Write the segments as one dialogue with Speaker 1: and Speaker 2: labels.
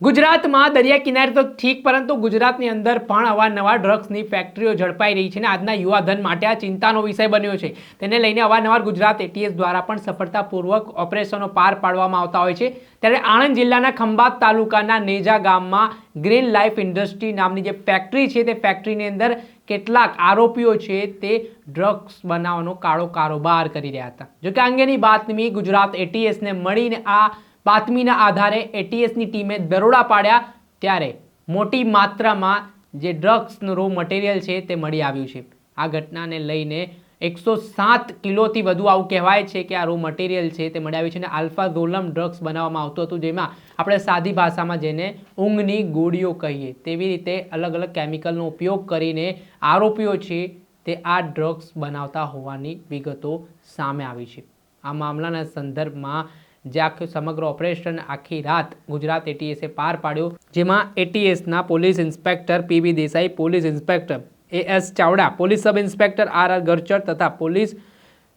Speaker 1: ગુજરાતમાં દરિયા કિનારે તો ઠીક, પરંતુ ગુજરાતની અંદર પણ અવારનવાર ડ્રગ્સની ફેક્ટરીઓ ઝડપાઈ રહી છે અને આજના યુવાધન માટે આ ચિંતાનો વિષય બન્યો છે. તેને લઈને અવારનવાર ગુજરાત એટીએસ દ્વારા પણ સફળતાપૂર્વક ઓપરેશનો પાર પાડવામાં આવતા હોય છે. ત્યારે આણંદ જિલ્લાના ખંભાત તાલુકાના નેજા ગામમાં ગ્રીન લાઈફ ઇન્ડસ્ટ્રી નામની જે ફેક્ટરી છે, તે ફેક્ટરીની અંદર કેટલાક આરોપીઓ છે, તે ડ્રગ્સ બનાવવાનો કાળો કારોબાર કરી રહ્યા હતા. જોકે આ અંગેની બાતમી ગુજરાત એટીએસને મળીને આ બાતમીના આધારે એટીએસની ટીમે દરોડા પાડ્યા ત્યારે મોટી માત્રામાં જે ડ્રગ્સનું રો મટીરિયલ છે તે મળી આવ્યું છે. આ ઘટનાને લઈને એકસો સાત કિલોથી વધુ આવું કહેવાય છે કે આ રો મટીરિયલ છે તે મળી આવ્યું છે અને આલ્ફા ઝોલમ ડ્રગ્સ બનાવવામાં આવતું હતું, જેમાં આપણે સાદી ભાષામાં જેને ઊંઘની ગોળીઓ કહીએ તેવી રીતે અલગ અલગ કેમિકલનો ઉપયોગ કરીને આરોપીઓ છે તે આ ડ્રગ્સ બનાવતા હોવાની વિગતો સામે આવી છે. આ મામલાના સંદર્ભમાં જે આખું સમગ્ર ઓપરેશન આખી રાત ગુજરાત એટીએસે પાર પાડ્યું, જેમાં એટીએસના police inspector P B Desai, police inspector A S Chavda, police sub inspector R R Garchar તથા police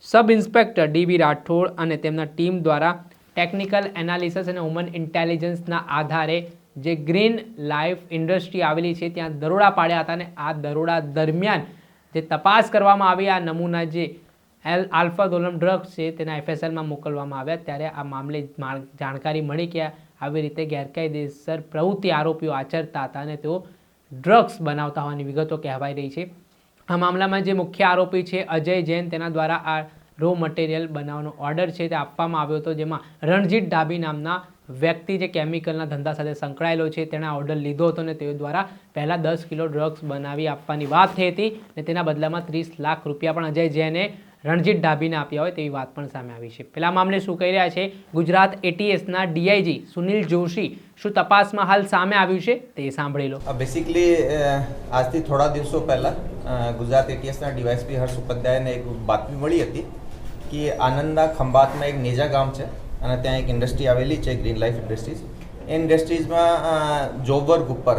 Speaker 1: sub inspector D B Rathod અને તેમના ટીમ દ્વારા ટેકનિકલ એનાલિસિસ અને હ્યુમન ઇન્ટેલિજન્સના આધારે જે ગ્રીન લાઈફ ઇન્ડસ્ટ્રી આવેલી છે, ત્યાં દરોડા પાડ્યા હતા અને આ દરોડા દરમિયાન જે તપાસ કરવામાં આવી, આ નમૂના જે એલ આલ્ફા દોલમ ડ્રગ્સ છે તેના એફએસએલમાં મોકલવામાં આવ્યા. ત્યારે આ મામલે જાણકારી મળી કે આવી રીતે ગેરકાયદેસર પ્રવૃત્તિ આરોપીઓ આચરતા હતા અને તેઓ ડ્રગ્સ બનાવતા હોવાની વિગતો કહેવાઈ રહી છે. આ મામલામાં જે મુખ્ય આરોપી છે અજય જૈન તેના દ્વારા આ રો મટીરિયલ બનાવવાનો ઓર્ડર છે તે આપવામાં આવ્યો હતો, જેમાં રણજીત ડાબી નામના વ્યક્તિ જે કેમિકલના ધંધા સાથે સંકળાયેલો છે તેણે ઓર્ડર લીધો હતો અને તે દ્વારા પહેલાં દસ કિલો ડ્રગ્સ બનાવી આપવાની વાત થઈ હતી અને તેના બદલામાં ત્રીસ લાખ રૂપિયા પણ અજય જૈને રણજીત ડાભીને આપ્યા હોય તેવી વાત પણ સામે આવી છે. પેલા મામલે શું કહી રહ્યા છે? ગુજરાત એટીએસના ડીઆઈજી સુનિલ જોશી, શું તપાસમાં હાલ સામે આવ્યું છે? તે સાંભળી લો.
Speaker 2: બેસિકલી આજથી થોડા દિવસો પહેલાં ગુજરાત એટીએસના ડીવાયસપી હર્ષ ઉપાધ્યાયને એક બાતમી મળી હતી કે આનંદના ખંભાતમાં એક નેજા ગામ છે અને ત્યાં એક ઇન્ડસ્ટ્રી આવેલી છે ગ્રીન લાઈફ ઇન્ડસ્ટ્રીઝ એ ઇન્ડસ્ટ્રીઝમાં જોબ વર્ક ઉપર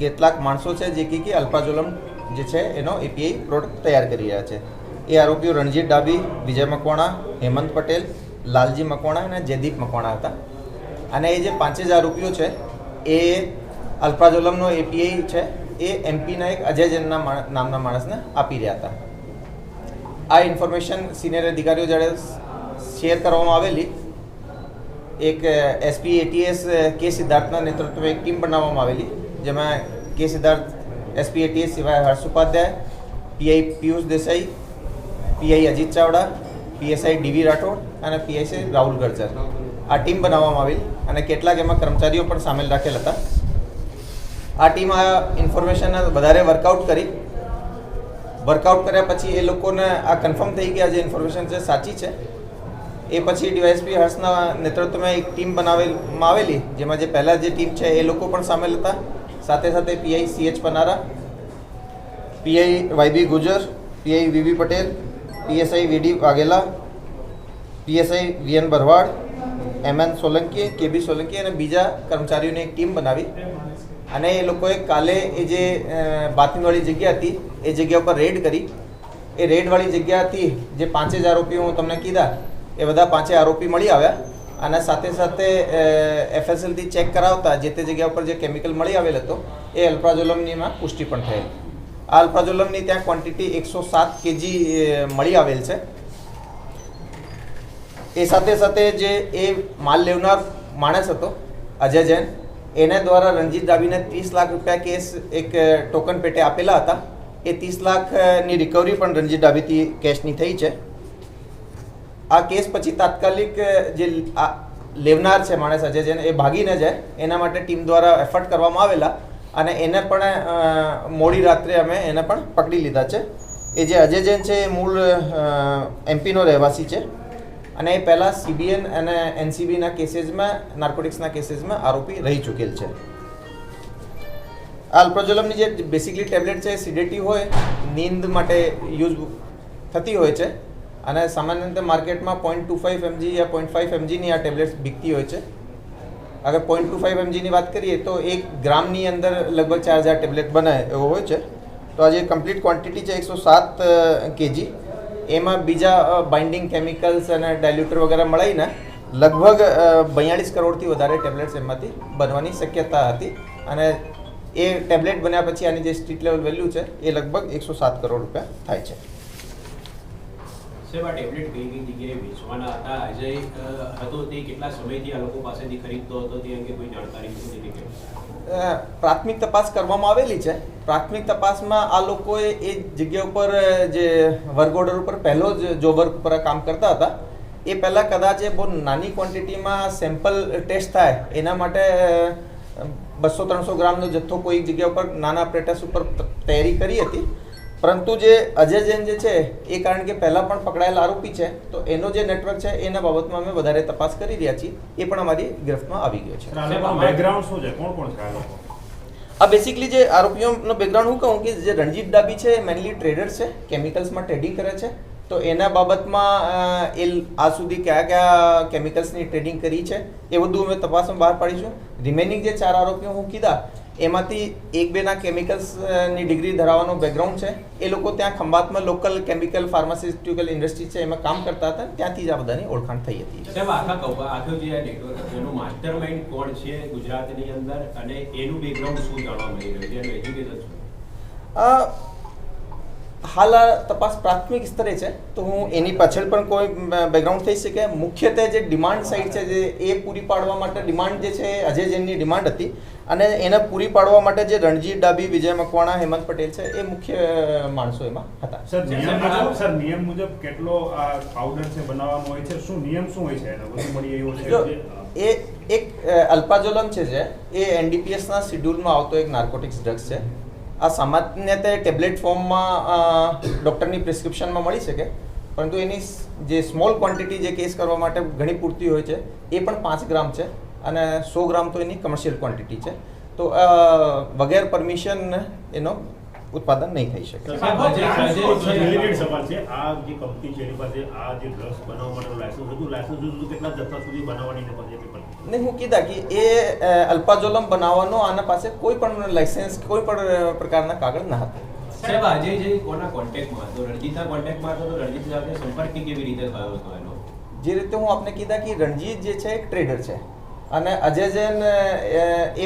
Speaker 2: કેટલાક માણસો છે જે કે કે અલ્પાઝોલમ જે છે, એનો એપીઆઈ પ્રોડક્ટ તૈયાર કરી રહ્યા છે. એ આરોપીઓ રણજીત ડાબી, વિજય મકવાણા, હેમંત પટેલ, લાલજી મકવાણા અને જયદીપ મકવાણા હતા. અને એ જે પાંચે જ આરોપીઓ છે, એ અલ્ફાઝોલમનો એપીઆઈ છે, એ એમપીના એક અજય જૈનના નામના માણસને આપી રહ્યા હતા. આ ઇન્ફોર્મેશન સિનિયર અધિકારીઓ જ્યારે શેર કરવામાં આવેલી, એક એસપી એટીએસ કે સિદ્ધાર્થના નેતૃત્વે એક ટીમ બનાવવામાં આવેલી, જેમાં કે સિદ્ધાર્થ એસપી એટીએસ સિવાય Harsh Upadhyay PI Piyush Desai PI Ajit Chavda, PSI D V Rathod અને પીએસઆઈ રાહુલ ગરજર. આ ટીમ બનાવવામાં આવેલી અને કેટલાક એમાં કર્મચારીઓ પણ સામેલ રાખેલ હતા. આ ટીમ આ ઇન્ફોર્મેશન વધારે વર્કઆઉટ કરી. વર્કઆઉટ કર્યા પછી એ લોકોને આ કન્ફર્મ થઈ ગયા જે ઇન્ફોર્મેશન છે સાચી છે. એ પછી ડીવાયએસપી હર્ષના નેતૃત્વમાં એક ટીમ બનાવેલમાં આવેલી, જેમાં જે પહેલાં જે ટીમ છે એ લોકો પણ સામેલ હતા. સાથે સાથે PI C H Panara, PI Y B Gujar, PI V V Patel PSI V D Vaghela, PSI V N Bharwad, M N Solanki, K B Solanki અને બીજા કર્મચારીઓની એક ટીમ બનાવી. અને એ લોકોએ કાલે એ જે બાથરૂમવાળી જગ્યા હતી, એ જગ્યા ઉપર રેડ કરી. એ રેડવાળી જગ્યાથી જે પાંચે જ આરોપીઓ હું તમને કીધા, એ બધા પાંચે આરોપી મળી આવ્યા. અને સાથે સાથે એફએસએલથી ચેક કરાવતા જે તે જગ્યા ઉપર જે કેમિકલ મળી આવેલ હતો, એ અલ્પ્રાઝોલમનીમાં પુષ્ટિ પણ થયેલ. આ અલ્પ્રાઝોલમની ત્યાં ક્વોન્ટિટી એકસો સાત કેજી મળી આવેલ છે. એ સાથે સાથે જે એ માલ લેવનાર માણસ હતો, અજય જૈન, એને દ્વારા રણજીત દાબીને ત્રીસ લાખ રૂપિયા કેસ એક ટોકન પેટે આપેલા હતા. એ ત્રીસ લાખની રિકવરી પણ રણજીત ડાબીથી કેશની થઈ છે. આ કેસ પછી તાત્કાલિક જે લેવનાર છે માણસ અજય જૈન, એ ભાગીને જાય. એના માટે ટીમ દ્વારા એફર્ટ કરવામાં આવેલા. અને એને પણ મોડી રાત્રે અમે એને પણ પકડી લીધા છે. એ જે અજય જૈન છે એ મૂળ એમપીનો રહેવાસી છે. અને એ પહેલાં સીબીએન અને એનસીબીના કેસીસમાં, નાર્કોટિક્સના કેસીસમાં આરોપી રહી ચૂકેલ છે. આલ્પ્રોજોલમની જે બેસિકલી ટેબ્લેટ છે સિડેટિવ હોય, નીંદ માટે યુઝ થતી હોય છે. અને સામાન્ય રીતે માર્કેટમાં પોઈન્ટ ટુ ફાઇવ એમજી યા પોઈન્ટ ફાઇવ એમજીની આ ટેબ્લેટ્સ બીકતી હોય છે. અગર પોઈન્ટ ટુ ફાઇવ એમજીની વાત કરીએ તો એક ગ્રામની અંદર લગભગ ચાર હજાર ટેબ્લેટ બને એવો હોય છે. તો આજે કમ્પ્લીટ ક્વોન્ટિટી છે એકસો સાત કેજી. એમાં બીજા બાઇન્ડિંગ કેમિકલ્સ અને ડાયલ્યુટર વગેરે મળીને લગભગ બયાળીસ કરોડથી વધારે ટેબ્લેટ્સ એમાંથી બનવાની શક્યતા હતી. અને એ ટેબ્લેટ બન્યા પછી આની જે સ્ટ્રીટ લેવલ વેલ્યુ છે એ લગભગ એકસો સાત કરોડ રૂપિયા થાય છે.
Speaker 3: સાહેબ ટેબ્લેટ કઈ કઈ જગ્યાએ વેચવાના હતા? અજય હતો તે કેટલા સમયથી આ લોકો પાસેથી ખરીદતો હતો? તે અંગે કોઈ જાણકારી નથી કે?
Speaker 2: પ્રાથમિક તપાસ કરવામાં આવેલી છે. પ્રાથમિક તપાસમાં આ લોકોએ એ જગ્યા ઉપર જે વર્ક ઓર્ડર ઉપર પહેલો જ જોબ વર્ક ઉપર કામ કરતા હતા. એ પહેલાં કદાચ એ બહુ નાની ક્વોન્ટિટીમાં સેમ્પલ ટેસ્ટ થાય. એના માટે બસો ત્રણસો ગ્રામનો જથ્થો કોઈ જગ્યા ઉપર નાના પ્રેટસ ઉપર તૈયારી કરી હતી. પરંતુ જે અજય જૈન જે છે એ કારણ કે પહેલાં પણ પકડાયેલા આરોપી છે તો એનો જે નેટવર્ક છે એના બાબતમાં અમે વધારે તપાસ કરી રહ્યા છીએ. એ પણ અમારી ગિરફ્તમાં આવી ગયો છે.
Speaker 4: બેકગ્રાઉન્ડ શું છે? કોણ કોણ છે આ લોકો?
Speaker 2: આ બેસિકલી જે આરોપીઓનો બેકગ્રાઉન્ડ હું કહું કે જે રણજીત ડાબી છે મેનલી ટ્રેડર છે કેમિકલ્સમાં ટ્રેડિંગ કરે છે તો એના બાબતમાં એ આ સુધી કયા કયા કેમિકલ્સની ટ્રેડિંગ કરી છે એ બધું અમે તપાસમાં બહાર પાડીશું. રિમેનિંગ જે ચાર આરોપીઓ હું કીધા એમાંથી એક બેના કેમિકલ્સની ડિગ્રી ધરાવવાનો બેકગ્રાઉન્ડ છે. એ લોકો ત્યાં ખંભાતમાં લોકલ કેમિકલ ફાર્માસ્યુટિકલ ઇન્ડસ્ટ્રી છે એમાં કામ કરતા હતા. ત્યાંથી જ આ બધાની ઓળખાણ થઈ હતી.
Speaker 3: સાહેબ આખા કૌ- આખો જે આ નેટવર્ક એનું માસ્ટર માઇન્ડ કોણ છે ગુજરાતની અંદર? અને એનું બેકગ્રાઉન્ડ શું જાણવા મળી રહ્યું છે? એનું એજ્યુકેશન શું?
Speaker 2: હાલ આ તપાસ પ્રાથમિક સ્તરે છે તો હું એની પાછળ પણ કોઈ બેકગ્રાઉન્ડ થઈ શકે. મુખ્યત્વે જે ડિમાન્ડ સાઇડ છે જે એ પૂરી પાડવા માટે ડિમાન્ડ જે છે અજય જૈનની ડિમાન્ડ હતી. અને એને પૂરી પાડવા માટે જે રણજીત ડાબી વિજય મકવાણા હેમંત પટેલ છે એ મુખ્ય માણસો એમાં હતા.
Speaker 4: સર નિયમ મુજબ સર નિયમ મુજબ કેટલો આ પાવડર છે બનાવવામાં હોય છે? શું નિયમ શું હોય છે? એનો વધુ મળી એવો છે?
Speaker 2: એ એક અ, અલ્પાઝોલમ છે જે એ એનડીપીએસના શિડ્યુલમાં આવતો એક નાર્કોટિક્સ ડ્રગ્સ છે. આ સામાન્યતે ટેબ્લેટ ફોર્મમાં ડૉક્ટરની પ્રિસ્ક્રિપ્શનમાં મળી શકે. પરંતુ એની જે સ્મોલ ક્વોન્ટિટી જે કેસ કરવા માટે ઘણી પૂરતી હોય છે એ પણ પાંચ ગ્રામ છે અને સો ગ્રામ તો એની કમર્શિયલ ક્વોન્ટિટી છે. તો વગેર પરમિશન એનો ઉત્પાદન નહીં થઈ શકે.
Speaker 3: સાહેબ, અજય- અજય-
Speaker 5: સર, related સવાલ છે આ જે કંપની છે એની પાસે આ જે ડ્રગ્સ બનાવવા માટેનું લાયસન્સ હતું લાયસન્સ કેટલા જથ્થા સુધી બનાવવાની ને
Speaker 2: હું કીધા કે એ અલ્પાજોલમ અલ્પાઝોલમ બનાવવાનો આના પાસે કોઈ પણ લાયસન્સ કોઈ પણ પ્રકારના કાગળ ન હતા.
Speaker 3: સાહેબ આજે જે કોના કોન્ટેક્ટમાં હતો? રણજીતના કોન્ટેક્ટમાં હતો તો રણજીત સાથે સંપર્ક કેવી રીતે થયો હતો એનો?
Speaker 2: જે રીતે હું આપને કીધા કે રણજીત જે છે એક ટ્રેડર છે. અને અજય જૈન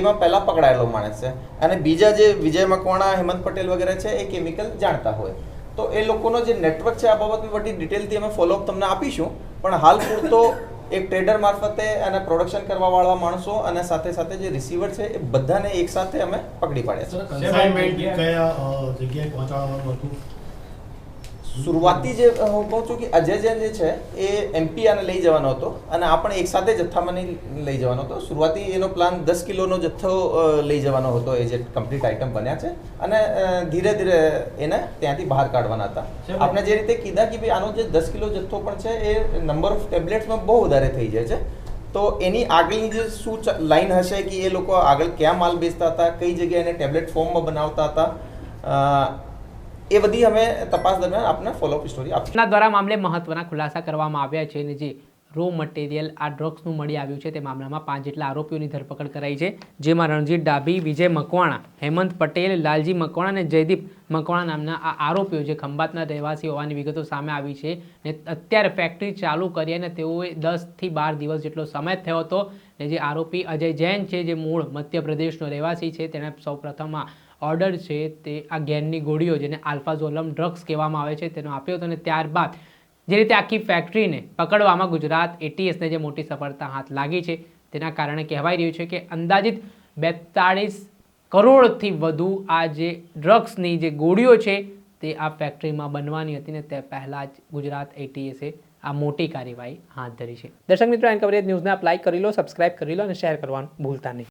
Speaker 2: એમાં પહેલા પકડાયેલો માણસ છે. અને બીજા જે વિજય મકવાણા હેમંત પટેલ વગેરે છે એ કેમિકલ જાણતા હોય. તો એ લોકોનો જે નેટવર્ક છે આ બાબતની બધી ડિટેલથી અમે ફોલોઅપ તમને આપીશું. પણ હાલ પૂરતો એક ટ્રેડર મારફતે અને પ્રોડક્શન કરવાવાળા માણસો અને સાથે સાથે જે રિસીવર છે, એ બધાને એકસાથે અમે પકડી પાડ્યા છે. શરૂઆતી જે હું કહું છું કે અજય જૈન જે છે એ એમપી આને લઈ જવાનો હતો અને આપણે એકસાથે જથ્થામાં નહીં લઈ જવાનો હતો. શરૂઆતી એનો પ્લાન દસ કિલોનો જથ્થો લઈ જવાનો હતો એ જે કમ્પ્લીટ આઇટમ બન્યા છે. અને ધીરે ધીરે એને ત્યાંથી બહાર કાઢવાના હતા. આપણે જે રીતે કીધા કે ભાઈ આનો જે દસ કિલો જથ્થો પણ છે એ નંબર ઓફ ટેબ્લેટ્સમાં બહુ વધારે થઈ જાય છે. તો એની આગળની જે શું લાઈન હશે કે એ લોકો આગળ ક્યાં માલ બેચતા હતા કઈ જગ્યાએ એને ટેબ્લેટ ફોર્મમાં બનાવતા હતા એ બધી અમે તપાસ દરમિયાન આપને ફોલોઅપ સ્ટોરી આપીશું.
Speaker 1: ના દ્વારા મામલે મહત્વના ખુલાસા કરવામાં આવ્યા છે અને જે રો મટીરિયલ આ ડ્રગ્સનું મળી આવ્યું છે તે મામલામાં પાંચ જેટલા આરોપીઓની ધરપકડ કરાઈ છે, જેમાં રણજીત ડાભી, વિજય મકવાણા, હેમંત પટેલ, લાલજી મકવાણા અને જયદીપ મકવાણા નામના આ આરોપીઓ જે ખંભાતના રહેવાસી હોવાની વિગતો સામે આવી છે ને અત્યારે ફેક્ટરી ચાલુ કરી અને તેઓએ દસથી બાર દિવસ જેટલો સમય થયો હતો ને જે આરોપી અજય જૈન છે, જે મૂળ મધ્યપ્રદેશનો રહેવાસી છે, તેણે સૌપ્રથમ આ ઓર્ડર છે તે આ ગેનની ગોળીઓ જેને આલ્ફાઝોલમ ડ્રગ્સ કહેવામાં આવે છે તેનો આપ્યો હતો અને ત્યારબાદ જે રીતે આખી ફેક્ટરીને પકડવામાં ગુજરાત એટીએસને જે મોટી સફળતા હાથ લાગી છે તેના કારણે કહેવાઈ રહ્યું છે કે અંદાજિત બેતાળીસ કરોડથી વધુ આ જે ડ્રગ્સની જે ગોળીઓ છે તે આ ફેક્ટરીમાં બનવાની હતી ને તે પહેલાં જ ગુજરાત એટીએસે આ મોટી કાર્યવાહી હાથ ધરી છે. દર્શક મિત્રો, એન કવરેજ ન્યૂઝને આપ લાઇક કરી લો સબસ્ક્રાઇબ કરી લો અને શેર કરવાનું ભૂલતા નહીં.